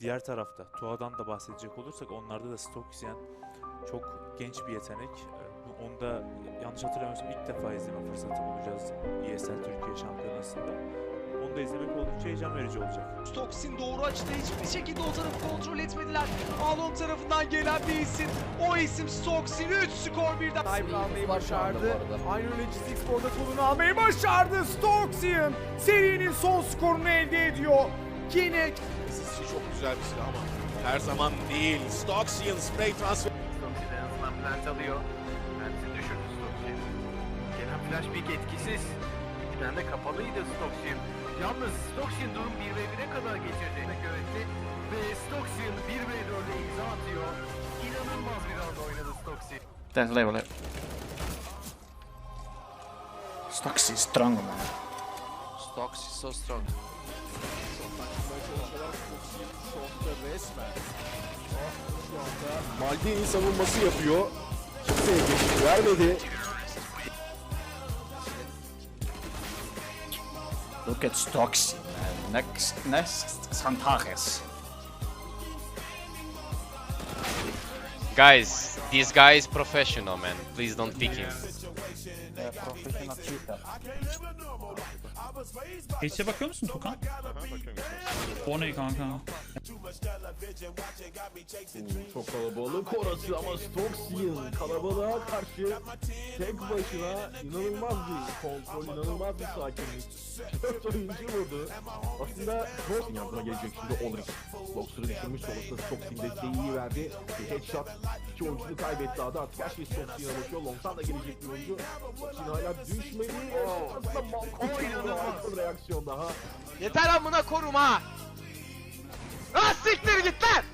Diğer tarafta Tua'dan da bahsedecek olursak onlarda da Stoksian çok genç bir yetenek. Ee, bu- Onu da yanlış hatırlamıyorsam ilk defa izleme fırsatı bulacağız ESL Türkiye Şampiyonası'nda. Onu da izlemek oldukça heyecan verici olacak. Stoks'in doğru açıda hiçbir şekilde o tarafı kontrol etmediler. Alon tarafından gelen bir isim. O isim Stoks'in 3 skor birden. Dive almayı başardı. Aynı öyle G6 Spor'da kolunu almayı başardı. Stoksian serinin son skorunu elde ediyor. Yine Sizce çok güzel bir silah ama her zaman değil. Stoxian spray transfer. Stoksi'de en azından plant alıyor. Plant'i düşürdü Stoksi. Gelen flash pick etkisiz. Bir de kapalıydı Stoksi'nin. Yalnız Stoksi'nin durum 1v1'e kadar getirdiğini öğretti. Ve Stoksi'nin 1v4'e imza atıyor. İnanılmaz bir anda oynadı Stoksi. Tens level it. Stoxy strong man. İs so strong. Maldini savunması yapıyor. Kimseye geçit vermedi. Look at Stoxy man. Next, next Santares. Guys, this guy is professional, man. Please don't pick him. professional cheater. Hiçe bakıyor musun Tukan? O ne kanka? Çok kalabalık orası ama Stoxian kalabalığa karşı tek başına inanılmaz bir kontrol, inanılmaz bir sakinlik. Dört oyuncu vurdu. Aslında Stoxian yardıma gelecek şimdi Ulrich. Boxer'ı düşürmüş sonrasında Stoxian desteği iyi verdi. Bir headshot. İki oyuncunu kaybetti adı artık her şey Stoxian'a bakıyor. Long'tan da gelecek bir oyuncu. Stoxian hala düşmedi. Aslında Malkoç'un reaksiyon daha. Yeter amına koruma. Ah siktir git lan.